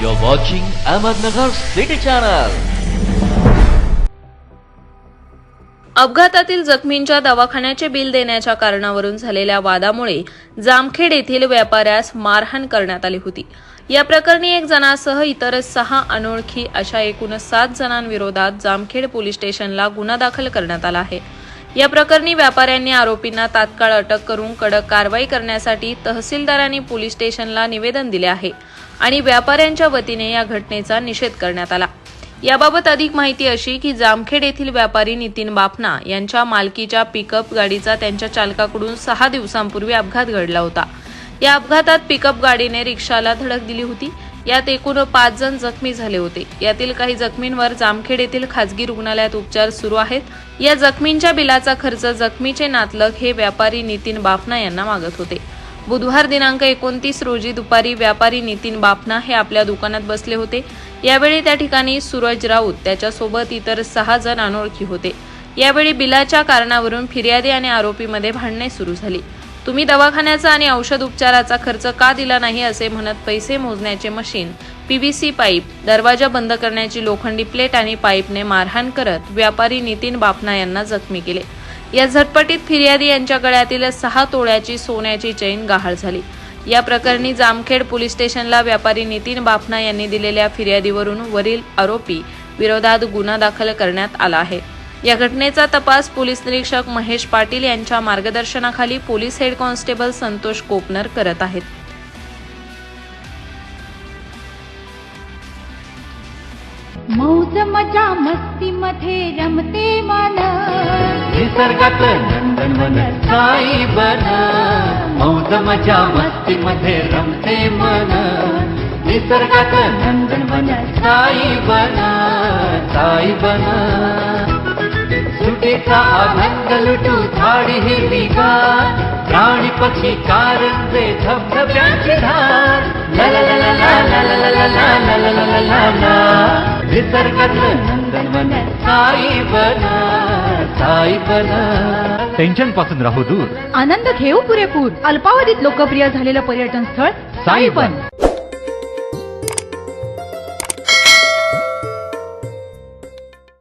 You're watching Ahmednagar City Channel. अपघातातील जखमींच्या दवाखान्याचे bill देण्याच्या कारणावरून झालेल्या वादामुळे जामखेड येथील व्यापाऱ्यास मारहाण करण्यात आली होती या प्रकरणी एक जणासह इतर सहा अनोळखी अशा एकूण सात जणांविरोधात जामखेड पोलीस स्टेशनला गुन्हा दाखल करण्यात आला आहे या प्रकरणी व्यापाऱ्यांनी आरोपींना तात्काळ अटक करून कडक कारवाई करण्यासाठी तहसीलदारांनी पोलीस स्टेशनला निवेदन दिले आहे आणि व्यापाऱ्यांच्या वतीने या घटनेचा निषेध करण्यात आला. याबाबत अधिक माहिती अशी की जामखेड येथील व्यापारी नितीन बापना यांच्या मालकीच्या पिकअप गाडीचा त्यांच्या चालकाकडून सहा दिवसांपूर्वी अपघात घडला होता. या अपघातात पिकअप गाडीने रिक्षाला धडक दिली होती. यात एकूण पाच जण जखमी झाले होते. यातील काही जखमींवर जामखेड येथील खासगी रुग्णालयात उपचार सुरू आहेत. या जखमींच्या बिलाचा खर्च जखमीचे नातलग हे व्यापारी नितीन बाफना यांना मागत होते. बुधवार दिनांक एकोणतीस रोजी दुपारी व्यापारी नितीन बापना हे आपल्या दुकानात बसले होते. यावेळी त्या ठिकाणी सूरज राऊत त्याच्यासोबत इतर सहा जण अनोळखी होते. यावेळी बिलाच्या कारणावरून फिर्यादी आणि आरोपीमध्ये भांडणे सुरू झाली. तुम्ही दवाखान्याचा आणि औषध उपचाराचा खर्च का दिला नाही असे म्हणत पैसे मोजण्याचे मशीन पीव्हीसी पाईप दरवाजा बंद करण्याची लोखंडी प्लेट आणि पाईपने मारहाण करत व्यापारी नितीन बापना यांना जखमी केले. या झटपटीत फिर्यादी यांच्या गळ्यातील सहा तोळ्याची सोन्याची चैन गहाळ झाली. या प्रकरणी जामखेड पोलीस स्टेशनला व्यापारी नितीन बाफना यांनी दिलेल्या फिर्यादीवरून वरील आरोपी विरोधात गुन्हा दाखल करण्यात आला आहे. या घटनेचा तपास पोलीस निरीक्षक महेश पाटील यांच्या मार्गदर्शनाखाली police head constable Santosh Kopnar करत आहेत. मौज मजा मस्ती मध्ये रमते मन. निसर्गात नंदनवन साई बन. मौज मजा मस्ती मध्ये रमते मन. निसर्गात नंदनवन साई बन. साई बन. जत्रेचा आनंद लुटू झाडी हिरवी गार प्राणी पक्षी कारंजे धबधब्यांची धार टेन्शनपासून राहू दूर आनंद घेऊ पुरेपूर अल्पावधीत लोकप्रिय झालेलं पर्यटन स्थळ साईबन